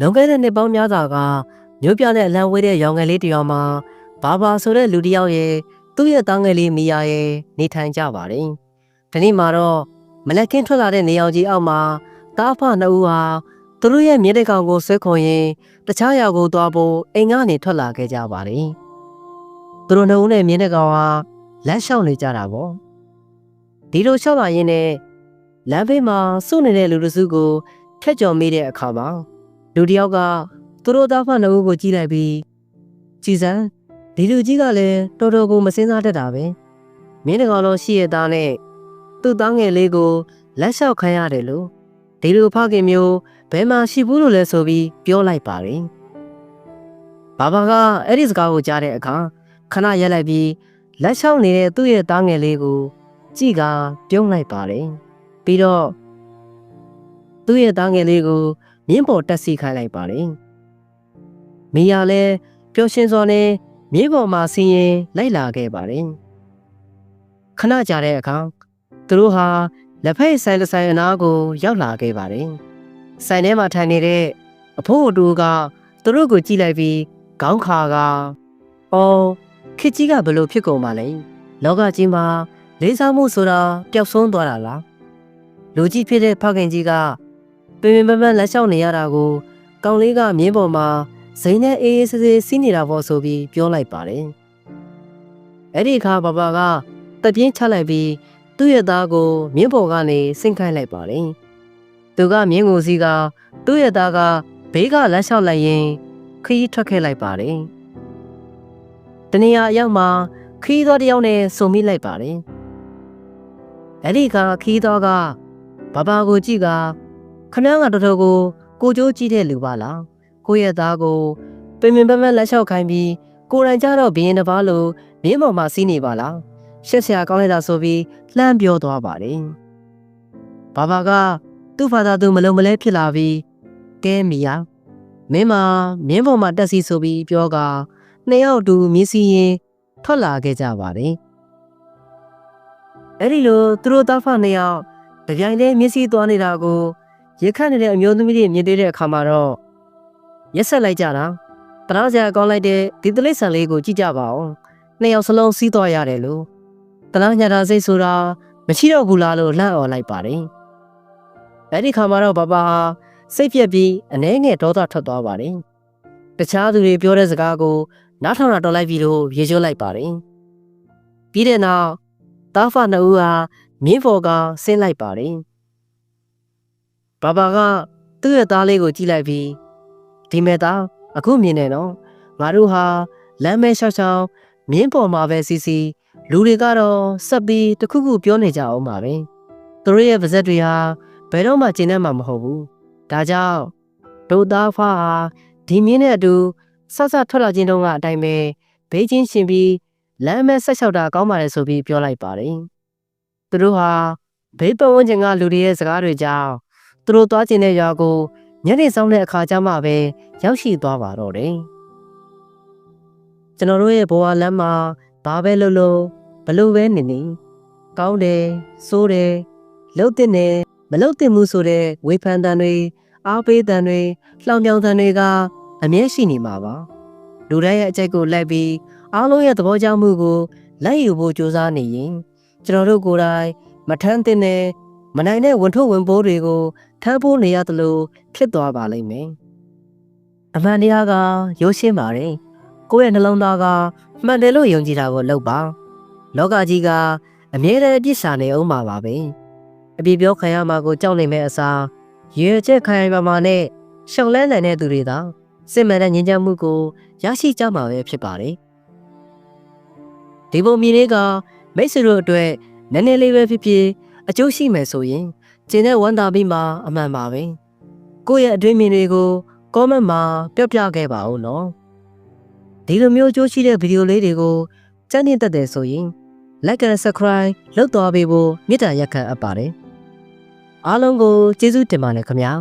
လွန်ခဲ့တဲ့နှစ်ပေါင်းများစွာကမြို့ပြတဲ့အလံဝေးတဲ့ရောင်ငယ်လေးတစ်ယောက်မှာဘာဘာဆိုတဲ့လူတစ်ယောက်ရဲ့သူ့ရဲ့သားငယ်လေးမီယာရဲ့နေထိုင်ကြပါတယ်။ဒီနေ့မှာတော့မလက်ကင်းထွက်လာတဲ့နေအောင်ကြီးအောက်မှာတားဖနှစ်ဦးဟာသူတို့ရဲ့မြေတကောင်ကိုဆွဲခွန်ရင်တခြားရောက်ကိုသွားဖို့အိမ်ကနေထွက်လာခဲ့ကြပါတယ်။သူတို့နှစ်ဦးနဲ့မြေတကောင်ဟာလက်လျှောက်နေကြတာပေါ့။ဒီလိုလျှောက်လာရင်းနဲ့လမ်းဘေးမှာစုနေတဲ့လူတစ်စုကိုထက်ကျော်မိတဲ့အခါမှာ လူတစ်ယောက်ကသူတို့သားဖနှစ်ဦးကိုကြည့်လိုက်ပြီးကြည်စမ်းဒီလူကြီးကလည်းတော်တော်ကိုမစင်စားတတ်တာပဲ။မင်းတကောင်လုံးရှိရသားနဲ့သူ့သားငယ်လေးကိုလက်လျှောက်ခိုင်းရတယ်လို့ဒီလိုဖခင်မျိုးဘယ်မှာရှိဘူးလို့လဲဆိုပြီးပြောလိုက်ပါတယ်။ဘာဘာကအဲ့ဒီစကားကိုကြားတဲ့အခါခဏရက်လိုက်ပြီးလက်လျှောက်နေတဲ့သူ့ရဲ့သားငယ်လေးကို ကြည့်ကပြုံးလိုက်ပါတယ်။ပြီးတော့သူ့ရဲ့သားငယ်လေးကို မြင်းပေါ်တက်စီခိုင်းလိုက်ပါတယ်။မိယာလည်းပျော်ရွှင်စွာနဲ့မြင်းပေါ်မှာဆင်းရင်လိုက်လာခဲ့ပါတယ်။ခဏကြာတဲ့အခါသူတို့ဟာလက်ဖက်ဆိုင်တစ်ဆိုင်အနားကိုရောက်လာခဲ့ပါတယ်။ဆိုင်ထဲမှာထိုင်နေတဲ့အဖိုးအတူကသူတို့ကိုကြည့်လိုက်ပြီးခေါင်းခါကအော်ခစ်ကြီးကဘလို့ဖြစ်ကုန်ပါလဲ။လောကကြီးမှာလေးစားမှုဆိုတာပျောက်ဆုံးသွားတာလား။လူကြီးဖြစ်တဲ့ဖခင်ကြီးက ပင်ပင်ပန်းပန်းလက်လျှောက်နေရတာကိုကောင်လေးကမြင်းပေါ်မှာဇိမ်းနဲ့အေးအေးဆေးဆေးစီးနေတာပေါ့ဆိုပြီးပြောလိုက်ပါတယ်။အဲ့ဒီအခါဘဘကတပြင်းချလိုက်ပြီးသူ့ရဲ့သားကိုမြင်းပေါ်ကနေဆင့်ခိုင်းလိုက်ပါတယ်။သူကမြင်းကိုစီကသူ့ရဲ့သားကဘေးကလက်လျှောက်လိုက်ရင်ခရီးထွက်ခဲ့လိုက်ပါတယ်။တနေရာအရောက်မှာခရီးသွားတစ်ယောက်နဲ့စုံမိလိုက်ပါတယ်။အဲ့ဒီကခရီးသွားကဘဘကိုကြည့်က ခမည်းကတော်တော်ကိုကိုကြိုးကြည့်တဲ့လူပါလား။ကိုယ့်ရဲ့သားကိုပင်ပင်ပန်းပန်းလက်လျှောက်ခိုင်းပြီးကိုယ်တိုင်ကြတော့ဘင်းတစ်ပါးလိုမြင်းပေါ်မှာစီးနေပါလား။ရှက်ဆရာကောင်းလိုက်တာဆိုပြီးလှမ်းပြောသွားပါတယ်။ဘာဘာကသူ့ဖာသာသူမလုံမလဲဖြစ်လာပြီးကဲမီယာမင်းမမင်းပေါ်မှာတက်စီဆိုပြီးပြောကနှစ်ယောက်တူမြင်းစီရင်ထွက်လာခဲ့ကြပါတယ်။အဲ့ဒီလိုသူတို့သားဖနှစ်ယောက်တပြိုင်တည်းမျက်စိသွားနေတာကို ရခတ်နေတဲ့အမျိုးသမီးတွေမြင်တွေ့တဲ့အခါမှာတော့ရက်ဆက်လိုက်ကြတာတနာစရာကောင်းလိုက်တဲ့ဒီတလိဆန်လေးကိုကြည့်ကြပါဦးနှစ်ယောက်စလုံးစီးသွားရတယ်လို့တနာညာတာစိတ်ဆိုတာမရှိတော့ဘူးလားလို့လှမ်းអော်လိုက်ပါတယ်အဲ့ဒီခါမှာတော့ဘဘဟာစိတ်ပြက်ပြီးအနှဲငယ်ဒေါသထွက်သွားပါတယ်တခြားသူတွေပြောတဲ့စကားကိုနားထောင်တာတော်လိုက်ပြီးတော့ရေချိုးလိုက်ပါတယ်ပြီးတဲ့နောက်တာဖာနှစ်ဦးဟာမြင်းဖော်ကဆင်းလိုက်ပါတယ် ဘဘကသူ့ရဲ့သားလေးကိုကြည့်လိုက်ပြီးဒီမဲ့သားအခုမြင်နေနော်ငါတို့ဟာလမ်းမဲရှောက်ရှောက်မြင်းပေါ်မှာပဲစီစီလူတွေကတော့ဆက်ပြီးတခုခုပြောနေကြအောင်ပါပဲသူတို့ရဲ့ပါဇက်တွေဟာဘယ်တော့မှကျင်းတတ်မှာမဟုတ်ဘူးဒါကြောင့်ဒုသားဖာဟာဒီမြင်းနဲ့အတူဆက်ဆက်ထွက်လာခြင်းတုန်းကအတိုင်းပဲဘေးချင်းရှင်ပြီးလမ်းမဲဆက်လျှောက်တာကောင်းပါလေဆိုပြီးပြောလိုက်ပါတယ်သူတို့ဟာဘေးပတ်ဝန်းကျင်ကလူတွေရဲ့စကားတွေကြောင့် သူတို့သွားကျင်တဲ့ရွာကိုညနေဆောင်တဲ့အခါကျမှပဲရောက်ရှိသွားပါတော့တယ်ကျွန်တော်တို့ရဲ့ဘဝလမ်းမှာဘာပဲလုပ်လို့ဘလို့ပဲနေနေကောင်းတယ်ဆိုးတယ်လှုပ်တဲ့နဲ့မလှုပ်တဲ့မှုဆိုတဲ့ဝေဖန်တန်တွေအားပေးတန်တွေလှောင်ပြောင်တန်တွေကအမြဲရှိနေမှာပါလူတိုင်းရဲ့အကြိုက်ကိုလိုက်ပြီးအားလုံးရဲ့သဘောကျမှုကိုလိုက်ယူဖို့ကြိုးစားနေရင်ကျွန်တော်တို့ကိုယ်တိုင်မထမ်းတဲ့နဲ့မနိုင်တဲ့ဝန်ထုတ်ဝန်ပိုးတွေကို ထမ်းဖို့နေရသလိုဖြစ်သွားပါလိမ့်မယ်အမှန်တရားကရိုးရှင်းပါတယ်ကိုယ့်ရဲ့နှလုံးသားကမှန်တယ်လို့ယုံကြည်တာကိုလုပ်ပါလောကကြီးကအမြဲတမ်းအပြစ်ရှာနေအောင်ပါပါပဲအပြစ်ပြောခံရမှာကိုကြောက်နေမဲ့အစားရွေချက်ခံရပါမှာနဲ့ရှောင်လဲနိုင်တဲ့သူတွေသာစစ်မှန်တဲ့ငြိမ်းချမ်းမှုကိုရရှိကြမှာပဲဖြစ်ပါတယ်ဒီပုံမြင်လေးကမိတ်ဆွေတို့အတွက်နည်းနည်းလေးပဲဖြစ်ဖြစ်အကျိုးရှိမယ်ဆိုရင် ကျင်တဲ့ဝန်တာပြီးမှအမှန်ပါပဲကိုယ့်ရဲ့အတွင်းမြင်တွေကို comment မှာပြောပြခဲ့ပါဦးနော်ဒီလိုမျိုးအကျိုးရှိတဲ့ဗီဒီယိုလေးတွေကိုကြမ်းတင်တတ်တယ်ဆိုရင် like and subscribe လုပ်သွားပေးဖို့မေတ္တာရက်ခံအပ်ပါတယ်အားလုံးကိုကျေးဇူးတင်ပါတယ်ခင်ဗျာ